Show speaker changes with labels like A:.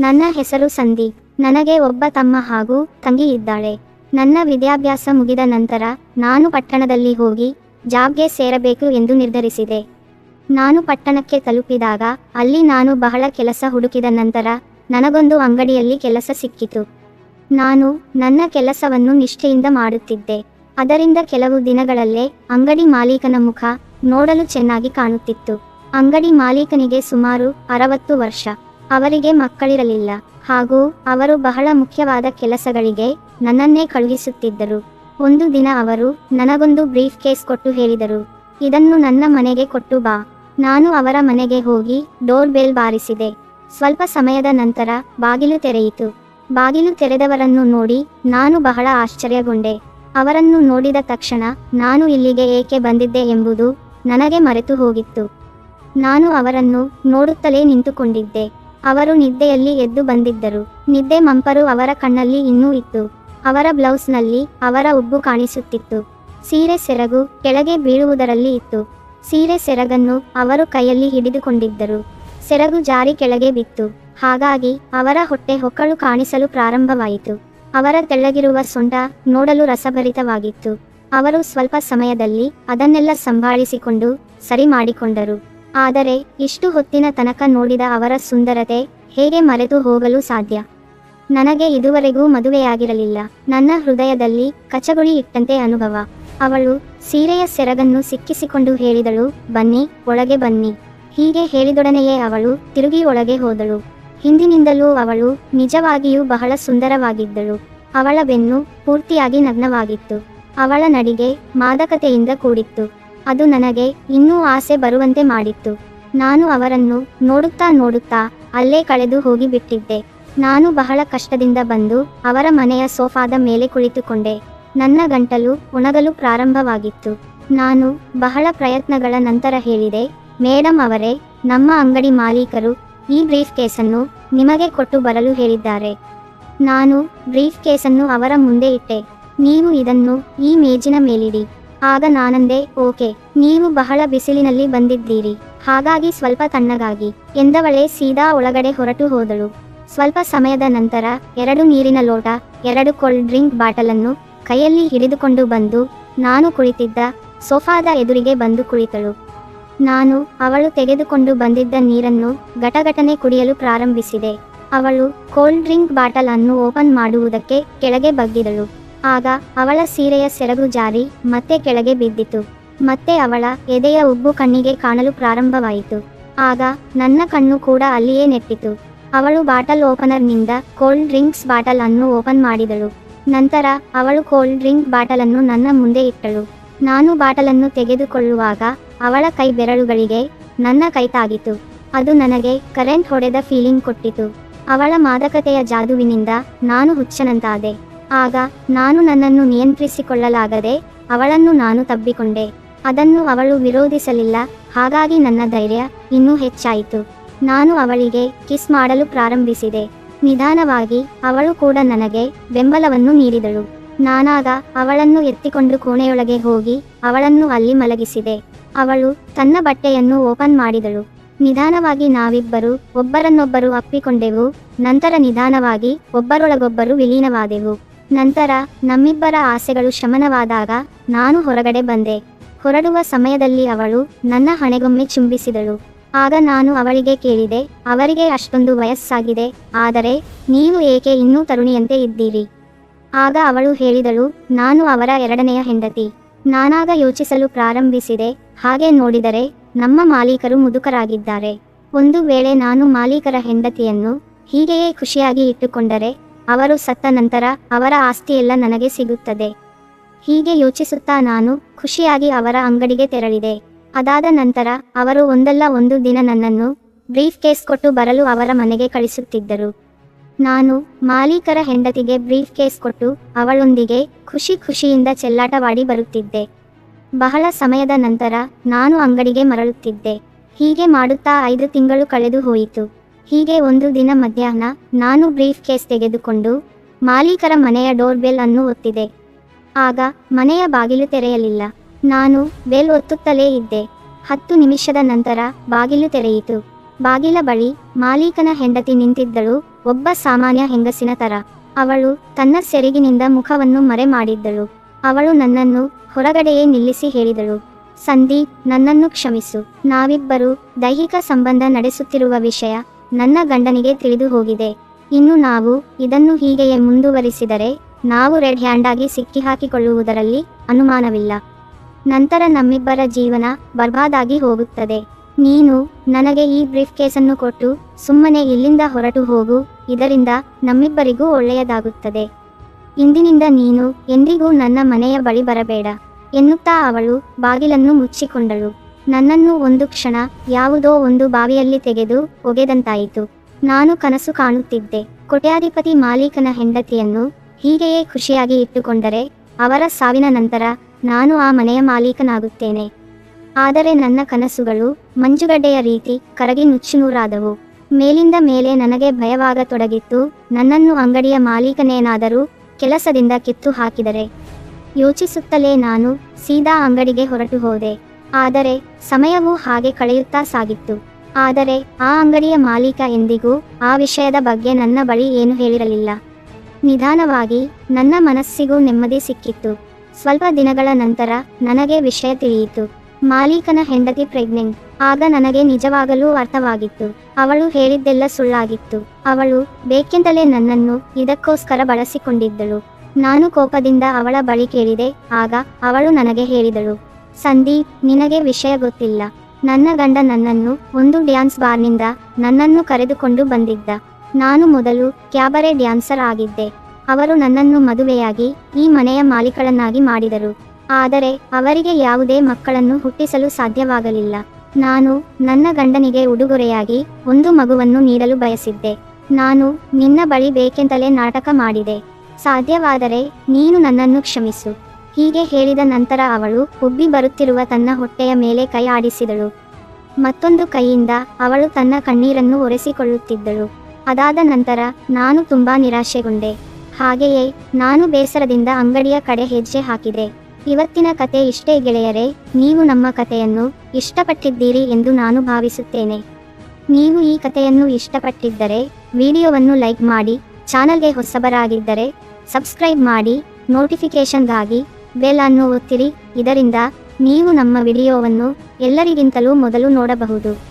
A: ನನ್ನ ಹೆಸರು ಸಂದೀಪ್ ನನಗೆ ಒಬ್ಬ ತಮ್ಮ ಹಾಗೂ ತಂಗಿ ಇದ್ದಾಳೆ. ನನ್ನ ವಿದ್ಯಾಭ್ಯಾಸ ಮುಗಿದ ನಂತರ ನಾನು ಪಟ್ಟಣದಲ್ಲಿ ಹೋಗಿ ಜಾಬ್ಗೆ ಸೇರಬೇಕು ಎಂದು ನಿರ್ಧರಿಸಿದೆ. ನಾನು ಪಟ್ಟಣಕ್ಕೆ ತಲುಪಿದಾಗ ಅಲ್ಲಿ ನಾನು ಬಹಳ ಕೆಲಸ ಹುಡುಕಿದ ನಂತರ ನನಗೊಂದು ಅಂಗಡಿಯಲ್ಲಿ ಕೆಲಸ ಸಿಕ್ಕಿತು. ನಾನು ನನ್ನ ಕೆಲಸವನ್ನು ನಿಷ್ಠೆಯಿಂದ ಮಾಡುತ್ತಿದ್ದೆ. ಅದರಿಂದ ಕೆಲವು ದಿನಗಳಲ್ಲೇ ಅಂಗಡಿ ಮಾಲೀಕನ ಮುಖ ನೋಡಲು ಚೆನ್ನಾಗಿ ಕಾಣುತ್ತಿತ್ತು. ಅಂಗಡಿ ಮಾಲೀಕನಿಗೆ ಸುಮಾರು ಅರವತ್ತು ವರ್ಷ. ಅವರಿಗೆ ಮಕ್ಕಳಿರಲಿಲ್ಲ. ಹಾಗೂ ಅವರು ಬಹಳ ಮುಖ್ಯವಾದ ಕೆಲಸಗಳಿಗೆ ನನ್ನನ್ನೇ ಕಳುಹಿಸುತ್ತಿದ್ದರು. ಒಂದು ದಿನ ಅವರು ನನಗೊಂದು ಬ್ರೀಫ್ ಕೇಸ್ ಕೊಟ್ಟು ಹೇಳಿದರು. ಇದನ್ನು ನನ್ನ ಮನೆಗೆ ಕೊಟ್ಟು ಬಾ. ನಾನು ಅವರ ಮನೆಗೆ ಹೋಗಿ ಡೋರ್ ಬೆಲ್ ಬಾರಿಸಿದೆ. ಸ್ವಲ್ಪ ಸಮಯದ ನಂತರ ಬಾಗಿಲು ತೆರೆಯಿತು. ಬಾಗಿಲು ತೆರೆದವರನ್ನು ನೋಡಿ ನಾನು ಬಹಳ ಆಶ್ಚರ್ಯಗೊಂಡೆ. ಅವರನ್ನು ನೋಡಿದ ತಕ್ಷಣ ನಾನು ಇಲ್ಲಿಗೆ ಏಕೆ ಬಂದಿದ್ದೆ ಎಂಬುದು ನನಗೆ ಮರೆತು ಹೋಗಿತ್ತು. ನಾನು ಅವರನ್ನು ನೋಡುತ್ತಲೇ ನಿಂತುಕೊಂಡಿದ್ದೆ. ಅವರು ನಿದ್ದೆಯಲ್ಲಿ ಎದ್ದು ಬಂದಿದ್ದರು. ನಿದ್ದೆ ಮಂಪರು ಅವರ ಕಣ್ಣಲ್ಲಿ ಇನ್ನೂ ಇತ್ತು. ಅವರ ಬ್ಲೌಸ್ನಲ್ಲಿ ಅವರ ಉಬ್ಬು ಕಾಣಿಸುತ್ತಿತ್ತು. ಸೀರೆ ಸೆರಗು ಕೆಳಗೆ ಬೀಳುವುದರಲ್ಲಿ ಇತ್ತು. ಸೀರೆ ಸೆರಗನ್ನು ಅವರು ಕೈಯಲ್ಲಿ ಹಿಡಿದುಕೊಂಡಿದ್ದರು. ಸೆರಗು ಜಾರಿ ಕೆಳಗೆ ಬಿತ್ತು. ಹಾಗಾಗಿ ಅವರ ಹೊಟ್ಟೆ ಹೊಕ್ಕಳು ಕಾಣಿಸಲು ಪ್ರಾರಂಭವಾಯಿತು. ಅವರ ತೆಳ್ಳಗಿರುವ ಸೊಂಟ ನೋಡಲು ರಸಭರಿತವಾಗಿತ್ತು. ಅವರು ಸ್ವಲ್ಪ ಸಮಯದಲ್ಲಿ ಅದನ್ನೆಲ್ಲ ಸಂಭಾಳಿಸಿಕೊಂಡು ಸರಿ ಮಾಡಿಕೊಂಡರು. ಆದರೆ ಇಷ್ಟು ಹೊತ್ತಿನ ತನಕ ನೋಡಿದ ಅವರ ಸುಂದರತೆ ಹೇಗೆ ಮರೆತು ಹೋಗಲು ಸಾಧ್ಯ? ನನಗೆ ಇದುವರೆಗೂ ಮದುವೆಯಾಗಿರಲಿಲ್ಲ. ನನ್ನ ಹೃದಯದಲ್ಲಿ ಕಚಗುಳಿ ಇಟ್ಟಂತೆ ಅನುಭವ. ಅವಳು ಸೀರೆಯ ಸೆರಗನ್ನು ಸಿಕ್ಕಿಸಿಕೊಂಡು ಹೇಳಿದಳು, ಬನ್ನಿ, ಒಳಗೆ ಬನ್ನಿ. ಹೀಗೆ ಹೇಳಿದೊಡನೆಯೇ ಅವಳು ತಿರುಗಿ ಒಳಗೆ ಹೋದಳು. ಹಿಂದಿನಿಂದಲೂ ಅವಳು ನಿಜವಾಗಿಯೂ ಬಹಳ ಸುಂದರವಾಗಿದ್ದಳು. ಅವಳ ಬೆನ್ನು ಪೂರ್ತಿಯಾಗಿ ನಗ್ನವಾಗಿತ್ತು. ಅವಳ ನಡಿಗೆ ಮಾದಕತೆಯಿಂದ ಕೂಡಿತ್ತು. ಅದು ನನಗೆ ಇನ್ನೂ ಆಸೆ ಬರುವಂತೆ ಮಾಡಿತ್ತು. ನಾನು ಅವರನ್ನು ನೋಡುತ್ತಾ ನೋಡುತ್ತಾ ಅಲ್ಲೇ ಕಳೆದು ಹೋಗಿಬಿಟ್ಟಿದ್ದೆ. ನಾನು ಬಹಳ ಕಷ್ಟದಿಂದ ಬಂದು ಅವರ ಮನೆಯ ಸೋಫಾದ ಮೇಲೆ ಕುಳಿತುಕೊಂಡೆ. ನನ್ನ ಗಂಟಲು ಉಣಗಲು ಪ್ರಾರಂಭವಾಗಿತ್ತು. ನಾನು ಬಹಳ ಪ್ರಯತ್ನಗಳ ನಂತರ ಹೇಳಿದೆ ಮೇಡಮ್ ಅವರೇ, ನಮ್ಮ ಅಂಗಡಿ ಮಾಲೀಕರು ಈ ಬ್ರೀಫ್ ಕೇಸನ್ನು ನಿಮಗೆ ಕೊಟ್ಟು ಬರಲು ಹೇಳಿದ್ದಾರೆ. ನಾನು ಬ್ರೀಫ್ ಕೇಸನ್ನು ಅವರ ಮುಂದೆ ಇಟ್ಟೆ. ನೀವು ಇದನ್ನು ಈ ಮೇಜಿನ ಮೇಲಿಡಿ. ಆಗ ನಾನಂದೆ, ಓಕೆ, ನೀವು ಬಹಳ ಬಿಸಿಲಿನಲ್ಲಿ ಬಂದಿದ್ದೀರಿ, ಹಾಗಾಗಿ ಸ್ವಲ್ಪ ತಣ್ಣಗಾಗಿ, ಎಂದವಳೆ ಸೀದಾ ಒಳಗಡೆ ಹೊರಟು ಹೋದಳು. ಸ್ವಲ್ಪ ಸಮಯದ ನಂತರ, ಎರಡು ನೀರಿನ ಲೋಟ, ಎರಡು ಕೋಲ್ಡ್ ಡ್ರಿಂಕ್ ಬಾಟಲನ್ನು ಕೈಯಲ್ಲಿ ಹಿಡಿದುಕೊಂಡು ಬಂದು, ನಾನು ಕುಳಿತಿದ್ದ ಸೋಫಾದ ಎದುರಿಗೆ ಬಂದು ಕುಳಿತಳು. ನಾನು, ಅವಳು ತೆಗೆದುಕೊಂಡು ಬಂದಿದ್ದ ನೀರನ್ನು ಘಟಘಟನೆ ಕುಡಿಯಲು ಪ್ರಾರಂಭಿಸಿದೆ. ಅವಳು ಕೋಲ್ಡ್ ಡ್ರಿಂಕ್ ಬಾಟಲನ್ನು ಓಪನ್ ಮಾಡುವುದಕ್ಕೆ ಕೆಳಗೆ ಬಗ್ಗಿದಳು. ಆಗ ಅವಳ ಸೀರೆಯ ಸೆರಗು ಜಾರಿ ಮತ್ತೆ ಕೆಳಗೆ ಬಿದ್ದಿತು. ಮತ್ತೆ ಅವಳ ಎದೆಯ ಉಬ್ಬು ಕಣ್ಣಿಗೆ ಕಾಣಲು ಪ್ರಾರಂಭವಾಯಿತು. ಆಗ ನನ್ನ ಕಣ್ಣು ಕೂಡ ಅಲ್ಲಿಯೇ ನೆಟ್ಟಿತು. ಅವಳು ಬಾಟಲ್ ಓಪನರ್ನಿಂದ ಕೋಲ್ಡ್ ಡ್ರಿಂಕ್ಸ್ ಬಾಟಲ್ ಅನ್ನು ಓಪನ್ ಮಾಡಿದಳು. ನಂತರ ಅವಳು ಕೋಲ್ಡ್ ಡ್ರಿಂಕ್ ಬಾಟಲ್ ಅನ್ನು ನನ್ನ ಮುಂದೆ ಇಟ್ಟಳು. ನಾನು ಬಾಟಲನ್ನು ತೆಗೆದುಕೊಳ್ಳುವಾಗ ಅವಳ ಕೈ ಬೆರಳುಗಳಿಗೆ ನನ್ನ ಕೈ ತಾಗಿತು. ಅದು ನನಗೆ ಕರೆಂಟ್ ಹೊಡೆದ ಫೀಲಿಂಗ್ ಕೊಟ್ಟಿತು. ಅವಳ ಮಾದಕತೆಯ ಜಾದುವಿನಿಂದ ನಾನು ಹುಚ್ಚನಂತಾದೆ. ಆಗ ನಾನು ನನ್ನನ್ನು ನಿಯಂತ್ರಿಸಿಕೊಳ್ಳಲಾಗದೆ ಅವಳನ್ನು ನಾನು ತಬ್ಬಿಕೊಂಡೆ. ಅದನ್ನು ಅವಳು ವಿರೋಧಿಸಲಿಲ್ಲ, ಹಾಗಾಗಿ ನನ್ನ ಧೈರ್ಯ ಇನ್ನೂ ಹೆಚ್ಚಾಯಿತು. ನಾನು ಅವಳಿಗೆ ಕಿಸ್ ಮಾಡಲು ಪ್ರಾರಂಭಿಸಿದೆ. ನಿಧಾನವಾಗಿ ಅವಳು ಕೂಡ ನನಗೆ ಬೆಂಬಲವನ್ನು ನೀಡಿದಳು. ನಾನಾಗ ಅವಳನ್ನು ಎತ್ತಿಕೊಂಡು ಕೋಣೆಯೊಳಗೆ ಹೋಗಿ ಅವಳನ್ನು ಅಲ್ಲಿ ಮಲಗಿಸಿದೆ. ಅವಳು ತನ್ನ ಬಟ್ಟೆಯನ್ನು ಓಪನ್ ಮಾಡಿದಳು. ನಿಧಾನವಾಗಿ ನಾವಿಬ್ಬರು ಒಬ್ಬರನ್ನೊಬ್ಬರು ಅಪ್ಪಿಕೊಂಡೆವು, ನಂತರ ನಿಧಾನವಾಗಿ ಒಬ್ಬರೊಳಗೊಬ್ಬರು ವಿಲೀನವಾದೆವು. ನಂತರ ನಮ್ಮಿಬ್ಬರ ಆಸೆಗಳು ಶಮನವಾದಾಗ ನಾನು ಹೊರಗಡೆ ಬಂದೆ. ಹೊರಡುವ ಸಮಯದಲ್ಲಿ ಅವಳು ನನ್ನ ಹಣೆಗೊಮ್ಮೆ ಚುಂಬಿಸಿದಳು. ಆಗ ನಾನು ಅವಳಿಗೆ ಕೇಳಿದೆ, ಅವರಿಗೆ ಅಷ್ಟೊಂದು ವಯಸ್ಸಾಗಿದೆ, ಆದರೆ ನೀವು ಏಕೆ ಇನ್ನೂ ತರುಣಿಯಂತೆ ಇದ್ದೀರಿ? ಆಗ ಅವಳು ಹೇಳಿದಳು, ನಾನು ಅವರ ಎರಡನೆಯ ಹೆಂಡತಿ. ನಾನಾಗ ಯೋಚಿಸಲು ಪ್ರಾರಂಭಿಸಿದೆ, ಹಾಗೆ ನೋಡಿದರೆ ನಮ್ಮ ಮಾಲೀಕರು ಮುದುಕರಾಗಿದ್ದಾರೆ. ಒಂದು ವೇಳೆ ನಾನು ಮಾಲೀಕರ ಹೆಂಡತಿಯನ್ನು ಹೀಗೆಯೇ ಖುಷಿಯಾಗಿ ಇಟ್ಟುಕೊಂಡರೆ ಅವರು ಸತ್ತ ನಂತರ ಅವರ ಆಸ್ತಿಯೆಲ್ಲ ನನಗೆ ಸಿಗುತ್ತದೆ. ಹೀಗೆ ಯೋಚಿಸುತ್ತಾ ನಾನು ಖುಷಿಯಾಗಿ ಅವರ ಅಂಗಡಿಗೆ ತೆರಳಿದೆ. ಅದಾದ ನಂತರ ಅವರು ಒಂದಲ್ಲ ಒಂದು ದಿನ ನನ್ನನ್ನು ಬ್ರೀಫ್ ಕೇಸ್ ಕೊಟ್ಟು ಬರಲು ಅವರ ಮನೆಗೆ ಕಳಿಸುತ್ತಿದ್ದರು. ನಾನು ಮಾಲೀಕರ ಹೆಂಡತಿಗೆ ಬ್ರೀಫ್ ಕೇಸ್ ಕೊಟ್ಟು ಅವಳೊಂದಿಗೆ ಖುಷಿ ಖುಷಿಯಿಂದ ಚೆಲ್ಲಾಟವಾಡಿ ಬರುತ್ತಿದ್ದೆ. ಬಹಳ ಸಮಯದ ನಂತರ ನಾನು ಅಂಗಡಿಗೆ ಮರಳುತ್ತಿದ್ದೆ. ಹೀಗೆ ಮಾಡುತ್ತಾ ಐದು ತಿಂಗಳು ಕಳೆದು ಹೋಯಿತು. ಹೀಗೆ ಒಂದು ದಿನ ಮಧ್ಯಾಹ್ನ ನಾನು ಬ್ರೀಫ್ ಕೇಸ್ ತೆಗೆದುಕೊಂಡು ಮಾಲೀಕರ ಮನೆಯ ಡೋರ್ ಬೆಲ್ ಅನ್ನು ಒತ್ತಿದೆ. ಆಗ ಮನೆಯ ಬಾಗಿಲು ತೆರೆಯಲಿಲ್ಲ. ನಾನು ಬೆಲ್ ಒತ್ತುತ್ತಲೇ ಇದ್ದೆ. ಹತ್ತು ನಿಮಿಷದ ನಂತರ ಬಾಗಿಲು ತೆರೆಯಿತು. ಬಾಗಿಲ ಬಳಿ ಮಾಲೀಕನ ಹೆಂಡತಿ ನಿಂತಿದ್ದಳು, ಒಬ್ಬ ಸಾಮಾನ್ಯ ಹೆಂಗಸಿನ ತರ. ಅವಳು ತನ್ನ ಸೆರಗಿನಿಂದ ಮುಖವನ್ನು ಮರೆ ಮಾಡಿದ್ದಳು. ಅವಳು ನನ್ನನ್ನು ಹೊರಗಡೆಯೇ ನಿಲ್ಲಿಸಿ ಹೇಳಿದಳು, ಸಂದೀಪ್, ನನ್ನನ್ನು ಕ್ಷಮಿಸು. ನಾವಿಬ್ಬರು ದೈಹಿಕ ಸಂಬಂಧ ನಡೆಸುತ್ತಿರುವ ವಿಷಯ ನನ್ನ ಗಂಡನಿಗೆ ತಿಳಿದು ಹೋಗಿದೆ. ಇನ್ನು ನಾವು ಇದನ್ನು ಹೀಗೆಯೇ ಮುಂದುವರಿಸಿದರೆ ನಾವು ರೆಡ್ ಹ್ಯಾಂಡ್ ಆಗಿ ಸಿಕ್ಕಿಹಾಕಿಕೊಳ್ಳುವುದರಲ್ಲಿ ಅನುಮಾನವಿಲ್ಲ. ನಂತರ ನಮ್ಮಿಬ್ಬರ ಜೀವನ ಬರ್ಬಾದಾಗಿ ಹೋಗುತ್ತದೆ. ನೀನು ನನಗೆ ಈ ಬ್ರೀಫ್ ಕೇಸನ್ನು ಕೊಟ್ಟು ಸುಮ್ಮನೆ ಇಲ್ಲಿಂದ ಹೊರಟು ಹೋಗು, ಇದರಿಂದ ನಮ್ಮಿಬ್ಬರಿಗೂ ಒಳ್ಳೆಯದಾಗುತ್ತದೆ. ಇಂದಿನಿಂದ ನೀನು ಎಂದಿಗೂ ನನ್ನ ಮನೆಯ ಬಳಿ ಬರಬೇಡ, ಎನ್ನುತ್ತಾ ಅವಳು ಬಾಗಿಲನ್ನು ಮುಚ್ಚಿಕೊಂಡಳು. ನನ್ನನ್ನು ಒಂದು ಕ್ಷಣ ಯಾವುದೋ ಒಂದು ಬಾವಿಯಲ್ಲಿ ತೆಗೆದು ಒಗೆದಂತಾಯಿತು. ನಾನು ಕನಸು ಕಾಣುತ್ತಿದ್ದೆ. ಕೊಟ್ಯಾಧಿಪತಿ ಮಾಲೀಕನ ಹೆಂಡತಿಯನ್ನು ಹೀಗೆಯೇ ಖುಷಿಯಾಗಿ ಇಟ್ಟುಕೊಂಡರೆ ಅವರ ಸಾವಿನ ನಂತರ ನಾನು ಆ ಮನೆಯ ಮಾಲೀಕನಾಗುತ್ತೇನೆ. ಆದರೆ ನನ್ನ ಕನಸುಗಳು ಮಂಜುಗಡ್ಡೆಯ ರೀತಿ ಕರಗಿ ನುಚ್ಚುನೂರಾದವು. ಮೇಲಿಂದ ಮೇಲೆ ನನಗೆ ಭಯವಾಗತೊಡಗಿತ್ತು. ನನ್ನನ್ನು ಅಂಗಡಿಯ ಮಾಲೀಕನೇನಾದರೂ ಕೆಲಸದಿಂದ ಕಿತ್ತು ಹಾಕಿದರೆ ಯೋಚಿಸುತ್ತಲೇ ನಾನು ಸೀದಾ ಅಂಗಡಿಗೆ ಹೊರಟು ಹೋದೆ ಆದರೆ ಸಮಯವೂ ಹಾಗೆ ಕಳೆಯುತ್ತಾ ಸಾಗಿತ್ತು. ಆದರೆ ಆ ಅಂಗಡಿಯ ಮಾಲೀಕ ಎಂದಿಗೂ ಆ ವಿಷಯದ ಬಗ್ಗೆ ನನ್ನ ಬಳಿ ಏನು ಹೇಳಿರಲಿಲ್ಲ. ನಿಧಾನವಾಗಿ ನನ್ನ ಮನಸ್ಸಿಗೂ ನೆಮ್ಮದಿ ಸಿಕ್ಕಿತ್ತು. ಸ್ವಲ್ಪ ದಿನಗಳ ನಂತರ ನನಗೆ ವಿಷಯ ತಿಳಿಯಿತು. ಮಾಲೀಕನ ಹೆಂಡತಿ ಪ್ರೆಗ್ನೆಂಟ್. ಆಗ ನನಗೆ ನಿಜವಾಗಲೂ ಅರ್ಥವಾಗಿತ್ತು. ಅವಳು ಹೇಳಿದ್ದೆಲ್ಲ ಸುಳ್ಳಾಗಿತ್ತು. ಅವಳು ಬೇಕೆಂದಲೇ ನನ್ನನ್ನು ಇದಕ್ಕೋಸ್ಕರ ಬಳಸಿಕೊಂಡಿದ್ದಳು. ನಾನು ಕೋಪದಿಂದ ಅವಳ ಬಳಿ ಕೇಳಿದೆ. ಆಗ ಅವಳು ನನಗೆ ಹೇಳಿದಳು. ಸಂದೀಪ್, ನಿನಗೆ ವಿಷಯ ಗೊತ್ತಿಲ್ಲ. ನನ್ನ ಗಂಡ ನನ್ನನ್ನು ಒಂದು ಡ್ಯಾನ್ಸ್ ಬಾರ್ನಿಂದ ನನ್ನನ್ನು ಕರೆದುಕೊಂಡು ಬಂದಿದ್ದ. ನಾನು ಮೊದಲು ಕ್ಯಾಬರೆ ಡ್ಯಾನ್ಸರ್ ಆಗಿದ್ದೆ. ಅವರು ನನ್ನನ್ನು ಮದುವೆಯಾಗಿ ಈ ಮನೆಯ ಮಾಲೀಕಳನ್ನಾಗಿ ಮಾಡಿದರು. ಆದರೆ ಅವರಿಗೆ ಯಾವುದೇ ಮಕ್ಕಳನ್ನು ಹುಟ್ಟಿಸಲು ಸಾಧ್ಯವಾಗಲಿಲ್ಲ. ನಾನು ನನ್ನ ಗಂಡನಿಗೆ ಉಡುಗೊರೆಯಾಗಿ ಒಂದು ಮಗುವನ್ನು ನೀಡಲು ಬಯಸಿದ್ದೆ. ನಾನು ನಿನ್ನ ಬಳಿ ಬೇಕೆಂತಲೇ ನಾಟಕ ಮಾಡಿದೆ. ಸಾಧ್ಯವಾದರೆ ನೀನು ನನ್ನನ್ನು ಕ್ಷಮಿಸು. ಹೀಗೆ ಹೇಳಿದ ನಂತರ ಅವಳು ಉಬ್ಬಿ ಬರುತ್ತಿರುವ ತನ್ನ ಹೊಟ್ಟೆಯ ಮೇಲೆ ಕೈ ಆಡಿಸಿದಳು. ಮತ್ತೊಂದು ಕೈಯಿಂದ ಅವಳು ತನ್ನ ಕಣ್ಣೀರನ್ನು ಒರೆಸಿಕೊಳ್ಳುತ್ತಿದ್ದಳು. ಅದಾದ ನಂತರ ನಾನು ತುಂಬಾ ನಿರಾಶೆಗೊಂಡೆ. ಹಾಗೆಯೇ ನಾನು ಬೇಸರದಿಂದ ಅಂಗಡಿಯ ಕಡೆ ಹೆಜ್ಜೆ ಹಾಕಿದೆ. ಇವತ್ತಿನ ಕತೆ ಇಷ್ಟೇ ಗೆಳೆಯರೆ, ನೀವು ನಮ್ಮ ಕಥೆಯನ್ನು ಇಷ್ಟಪಟ್ಟಿದ್ದೀರಿ ಎಂದು ನಾನು ಭಾವಿಸುತ್ತೇನೆ. ನೀವು ಈ ಕಥೆಯನ್ನು ಇಷ್ಟಪಟ್ಟಿದ್ದರೆ ವಿಡಿಯೋವನ್ನು ಲೈಕ್ ಮಾಡಿ, ಚಾನಲ್ಗೆ ಹೊಸಬರಾಗಿದ್ದರೆ ಸಬ್ಸ್ಕ್ರೈಬ್ ಮಾಡಿ, ನೋಟಿಫಿಕೇಷನ್ಗಾಗಿ ಬೆಲ್ ಅನ್ನು ಒತ್ತಿರಿ. ಇದರಿಂದ ನೀವು ನಮ್ಮ ವಿಡಿಯೋವನ್ನು ಎಲ್ಲರಿಗಿಂತಲೂ ಮೊದಲು ನೋಡಬಹುದು.